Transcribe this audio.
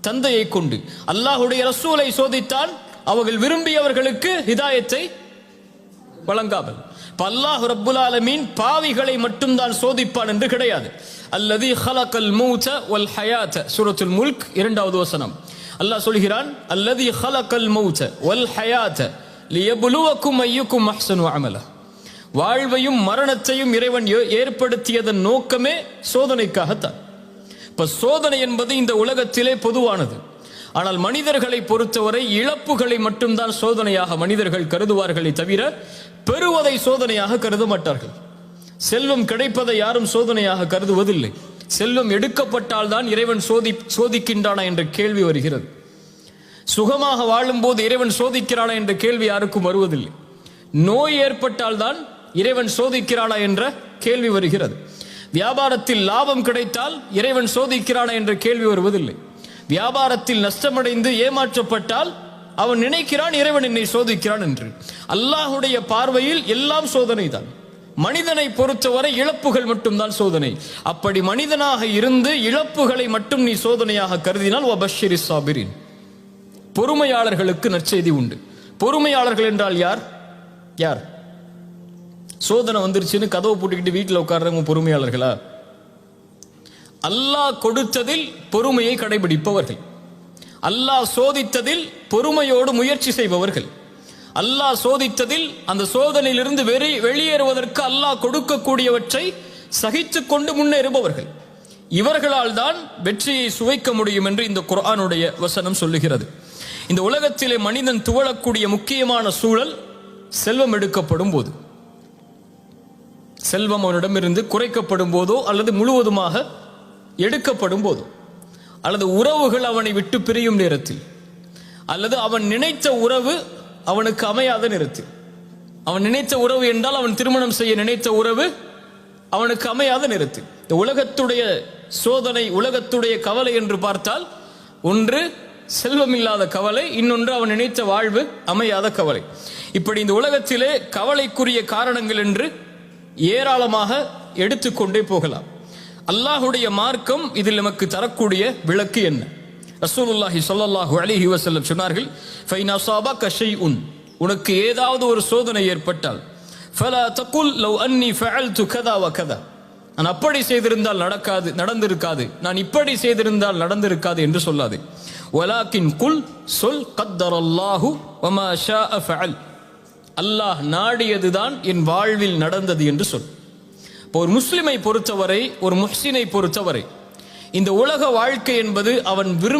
தந்தையை கொண்டு. அல்லாஹுடைய ரசூலை சோதித்தான் அவர்கள் விரும்பியவர்களுக்கு ஹிதாயத்தை வழங்காமல். இப்ப அல்லாஹ் ரப்புல் ஆலமீன் பாவிகளை மட்டும்தான் சோதிப்பான் என்று கிடையாது. அல்லது ஹலக்கல் மூச்ச ஒல் ஹயாத்த சூரத்துல் முல்க் இரண்டாவது வசனம். அல்லாஹ் சொல்கிறான் அல்லது ஹலக்கல் மௌச்ச ஒல் ஹயாத்த லியபுலுவக்கும் ஐயுக்கும் அஹ்சனு அமல. வாழ்வையும் மரணத்தையும் இறைவன் ஏற்படுத்தியதன் நோக்கமே சோதனைக்காகத்தான். இப்ப சோதனை என்பது இந்த உலகத்திலே பொதுவானது. ஆனால் மனிதர்களை பொறுத்தவரை இழப்புகளை மட்டும்தான் சோதனையாக மனிதர்கள் கருதுவார்களே தவிர பெறுவதை சோதனையாக கருத மாட்டார்கள். செல்வம் கிடைப்பதை யாரும் சோதனையாக கருதுவதில்லை. செல்வம் எடுக்கப்பட்டால் தான் இறைவன் சோதி சோதிக்கின்றானா என்ற கேள்வி வருகிறது. சுகமாக வாழும்போது இறைவன் சோதிக்கிறானா என்ற கேள்வி யாருக்கும் வருவதில்லை. நோய் ஏற்பட்டால்தான் இறைவன் சோதிக்கிறானா என்ற கேள்வி வருகிறது. வியாபாரத்தில் லாபம் கிடைத்தால் இறைவன் சோதிக்கிறானா என்ற கேள்வி வருவதில்லை. வியாபாரத்தில் நஷ்டமடைந்து ஏமாற்றப்பட்டால் அவன் நினைக்கிறான் இறைவன் என்னை சோதிக்கிறான் என்று. அல்லாஹுடைய பார்வையில் எல்லாம் சோதனை தான் மனிதனை பொறுத்தவரை இழப்புகள் மட்டும்தான் சோதனை. அப்படி மனிதனாக இருந்து இழப்புகளை மட்டும் நீ சோதனையாக கருதினால் வபஷிரி சாபிரின் பொறுமையாளர்களுக்கு நற்செய்தி உண்டு. பொறுமையாளர்கள் என்றால் யார்? யார்? சோதனை வந்துருச்சுன்னு கதவை பூட்டிக்கிட்டு வீட்டில் உட்கார்றவங்க பொறுமையாளர்களா? அல்லாஹ் கொடுத்ததில் பொறுமையை கடைபிடிப்பவர்கள். அல்லாஹ் சோதித்ததில் பொறுமையோடு முயற்சி செய்பவர்கள். அல்லாஹ் சோதித்ததில் அந்த சோதனையிலிருந்து வெறி வெளியேறுவதற்கு அல்லாஹ் கொடுக்கக்கூடியவற்றை சகித்து கொண்டு முன்னேறுபவர்கள். இவர்களால் தான் வெற்றியை சுவைக்க முடியும் என்று இந்த குரானுடைய வசனம் சொல்லுகிறது. இந்த உலகத்திலே மனிதன் துவளக்கூடிய முக்கியமான சூழல் செல்வம் எடுக்கப்படும் போது. செல்வம் அவனிடமிருந்து குறைக்கப்படும் போதோ அல்லது முழுவதுமாக எடுக்கப்படும் போதோ அல்லது உறவுகள் அவனை விட்டு பிரியும் நேரத்தில் அல்லது அவன் நினைத்த உறவு அவனுக்கு அமையாத நேரத்தில். அவன் நினைத்த உறவு என்றால் அவன் திருமணம் செய்ய நினைத்த உறவு அவனுக்கு அமையாத நேரத்தில். இந்த உலகத்துடைய சோதனை உலகத்துடைய கவலை என்று பார்த்தால் ஒன்று செல்வமில்லாத கவலை இன்னொன்று அவன் நினைத்த வாழ்வு அமையாத கவலை. இப்படி இந்த உலகத்திலே கவலைக்குரிய காரணங்கள் என்று ஏராளமாக எடுத்துக்கொண்டே போகலாம். அல்லாஹுடைய மார்க்கம் இதில் நமக்கு தரக்கூடிய விளக்கு என்ன? ரசூலுல்லாஹி சொல்லல்லாஹு அலிஹி வசல்லம் சொன்னார்கள் ஃபைனா சாபா கஷை உன் உனக்கு ஏதாவது ஒரு சோதனை ஏற்பட்டால் ஃபலா தக்குல் லவ் அன்னி ஃபஅல்து கதா வ கதா. நான் அப்படி செய்திருந்தால் நடக்காது நடந்திருக்காது. நான் இப்படி செய்திருந்தால் நடந்திருக்காது என்று சொல்லாது. வலாக்கின் குல் சொல் கத்தர் அல்லாஹு வமா ஷா ஃபஅல். அல்லாஹ் நாடியதுதான் என் வாழ்வில் நடந்தது என்று சொல். இப்போ ஒரு முஸ்லிமை பொறுத்தவரை ஒரு முஹ்சினை பொறுத்தவரை இந்த உலக வாழ்க்கை என்பது அவன் விரும்ப